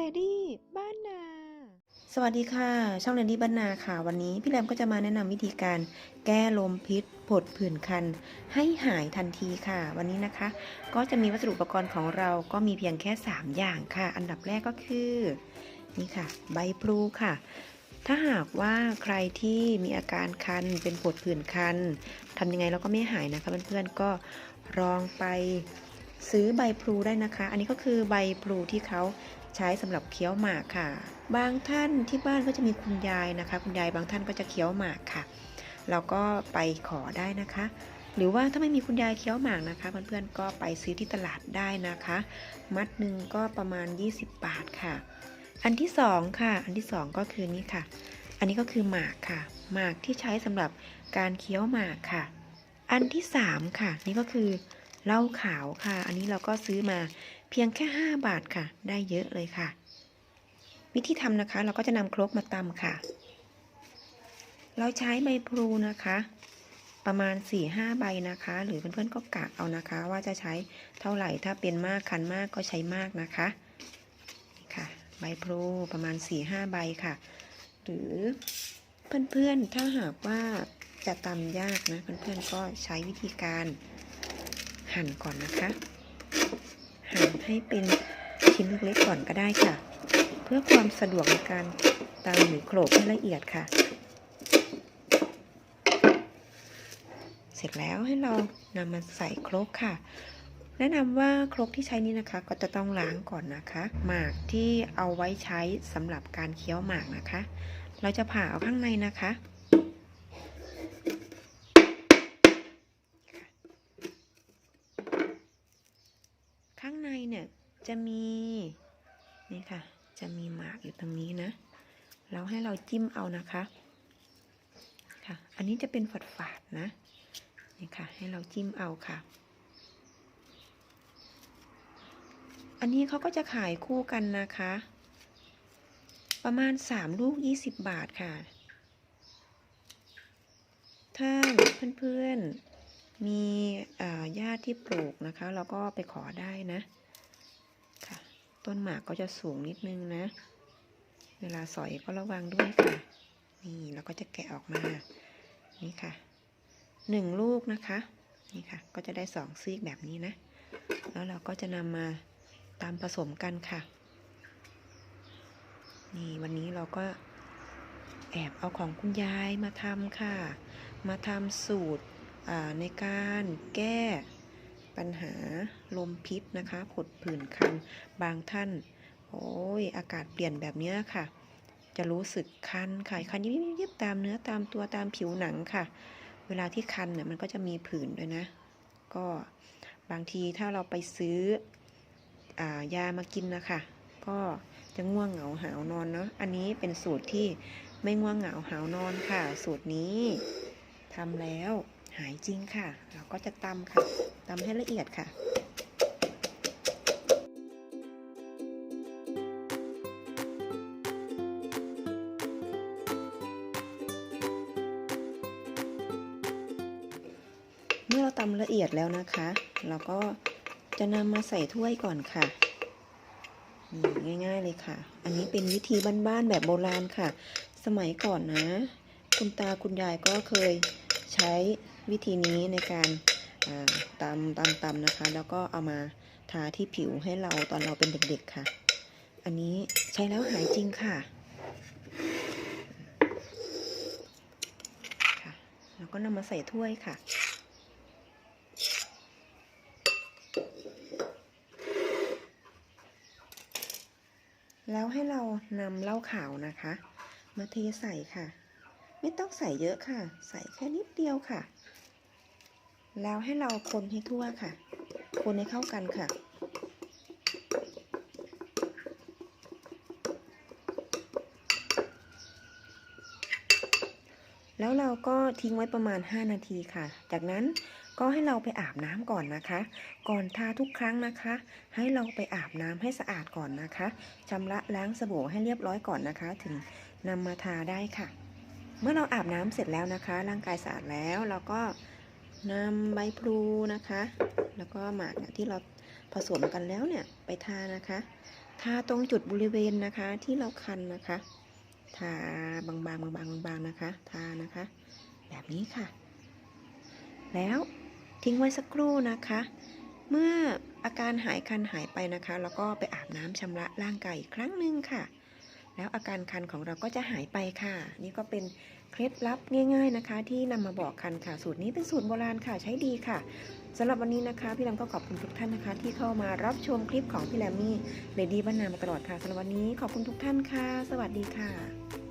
รดี้บ้านนา สวัสดีค่ะ ช่องเรนดี้บ้านนาค่ะ วันนี้พี่แรมก็จะมาแนะนำวิธีการแก้ลมพิษผดผื่นคัน ให้หายทันทีค่ะ วันนี้นะคะ ก็จะมีวัสดุอุปกรณ์ของเราก็มีเพียงแค่ 3 อย่างค่ะ อันดับแรกก็คือ นี่ค่ะ ใบพลูค่ะถ้าหากว่าใครที่มีอาการคันเป็นผดผื่นคันทำยังไงเราก็ไม่หายนะคะเพื่อนๆก็ลองไปซื้อใบพลูได้นะคะ อันนี้ก็คือใบพลูที่เขา ใช้สำหรับเคี้ยวหมากค่ะ บางท่านที่บ้านก็จะมีคุณยายนะคะ คุณยายบางท่านก็จะเคี้ยวหมากค่ะ เราก็ไปขอได้นะคะ หรือว่าถ้าไม่มีคุณยายเคี้ยวหมากนะคะเพื่อนๆก็ไปซื้อที่ตลาดได้นะคะ มัดหนึ่งก็ประมาณ 20 บาทค่ะ อันที่สองค่ะ อันที่สองก็คือนี่ค่ะ อันนี้ก็คือหมากค่ะ หมากที่ใช้สำหรับการเคี้ยวหมากค่ะ อันที่สามค่ะ นี่ก็คือเหล้าขาวค่ะ อันนี้เราก็ซื้อมา เพียงแค่ 5 บาทค่ะ ได้เยอะเลยค่ะ วิธีทำนะคะ เราก็จะนำครกมาตำค่ะ เราใช้ใบพลูนะคะ ประมาณ 4-5 ใบนะคะ หรือเพื่อนๆก็กะเอานะคะ ว่าจะใช้เท่าไหร่ ถ้าเป็นมากคันมากก็ใช้มากนะคะนี่ค่ะ ใบพลูประมาณ 4-5 ใบค่ะ หรือเพื่อนๆถ้าหากว่าจะตำยากนะเพื่อนๆก็ใช้วิธีการหั่นก่อนนะคะ หั่นให้เป็นชิ้นเล็กๆก่อนก็ได้ค่ะ เพื่อความสะดวกในการตำหรือโขลกให้ละเอียดค่ะ เสร็จแล้วให้เรานำมาใส่ครกค่ะ แนะนำว่าครกที่ใช้นี้นะคะ ก็จะต้องล้างก่อนนะคะ หมากที่เอาไว้ใช้สำหรับการเคี้ยวหมากนะคะ เราจะผ่าเอาข้างในนะคะ จะมีนี่ค่ะ จะมีหมากอยู่ตรงนี้นะแล้วให้เราจิ้มเอานะคะค่ะ อันนี้จะเป็นฝาดๆนะนี่ค่ะ ให้เราจิ้มเอาค่ะ อันนี้เขาก็จะขายคู่กันนะคะ ประมาณ3ลูก20บบาทค่ะ ถ้าเพื่อนๆมีอ่าญาติที่ปลูกนะคะ เราก็ไปขอได้นะ ต้นหมากก็จะสูงนิดนึงนะ เวลาสอยก็ระวังด้วยค่ะ นี่เราก็จะแกะออกมา นี่ค่ะหนึ่งลูกนะคะ นี่ค่ะ ก็จะได้สองซีกแบบนี้นะ แล้วเราก็จะนำมาตามผสมกันค่ะ นี่วันนี้เราก็แอบเอาของคุณยายมาทำค่ะ มาทำสูตรในการแก้ ปัญหาลมพิษนะคะ ผดผื่นคัน บางท่าน โอ้ย อากาศเปลี่ยนแบบนี้ค่ะ จะรู้สึกคันค่ะ คันยิบยิบยิบตามเนื้อตามตัวตามผิวหนังค่ะ เวลาที่คันเนี่ยมันก็จะมีผื่นด้วยนะ ก็บางทีถ้าเราไปซื้ออยามากินนะคะ ก็จะง่วงเหงาหาวนอนเนาะ อันนี้เป็นสูตรที่ไม่ง่วงเหงาหาวนอนค่ะ สูตรนี้ทำแล้ว หายจริงค่ะ เราก็จะตำค่ะตำให้ละเอียดค่ะเมื่อเราตำละเอียดแล้วนะคะ เราก็จะนำมาใส่ถ้วยก่อนค่ะนี่ง่าย ๆเลยค่ะ อันนี้เป็นวิธีบ้านๆแบบโบราณค่ะ สมัยก่อนนะ คุณตาคุณยายก็เคยใช้ วิธีนี้ในการตำตำตำนะคะ แล้วก็เอามาทาที่ผิวให้เราตอนเราเป็นเด็กๆค่ะ อันนี้ใช้แล้วหายจริงค่ะค่ะ แล้วก็นำมาใส่ถ้วยค่ะแล้วให้เรานำเหล้าขาวนะคะ มาเทใส่ค่ะ ไม่ต้องใส่เยอะค่ะ ใส่แค่นิดเดียวค่ะ แล้วให้เราคนให้ทั่วค่ะ คนให้เข้ากันค่ะ แล้วเราก็ทิ้งไว้ประมาณ 5 นาทีค่ะ จากนั้นก็ให้เราไปอาบน้ำก่อนนะคะ ก่อนทาทุกครั้งนะคะ ให้เราไปอาบน้ำให้สะอาดก่อนนะคะชำระล้างสบู่ให้เรียบร้อยก่อนนะคะ ถึงนำมาทาได้ค่ะ เมื่อเราอาบน้ำเสร็จแล้วนะคะ ร่างกายสะอาดแล้วเราก็ นำใบพลูนะคะ แล้วก็หมากเนี่ยที่เราผสมกันแล้วเนี่ยไปทานะคะ ทาตรงจุดบริเวณนะคะที่เราคันนะคะ ทาบางๆบางๆบางๆนะคะ ทานะคะ แบบนี้ค่ะ แล้วทิ้งไว้สักครู่นะคะ เมื่ออาการหายคันหายไปนะคะ แล้วก็ไปอาบน้ำชำระร่างกายอีกครั้งหนึ่งค่ะ แล้วอาการคันของเราก็จะหายไปค่ะ นี่ก็เป็น เคล็ดลับง่าย ๆนะคะ ที่นำมาบอกกันค่ะ สูตรนี้เป็นสูตรโบราณค่ะใช้ดีค่ะสำหรับวันนี้นะคะ พี่แรมก็ขอบคุณทุกท่านนะคะ ที่เข้ามารับชมคลิปของพี่แรมมี่เลดี้บ้านนามาตลอดค่ะสำหรับวันนี้ขอบคุณทุกท่านค่ะ สวัสดีค่ะ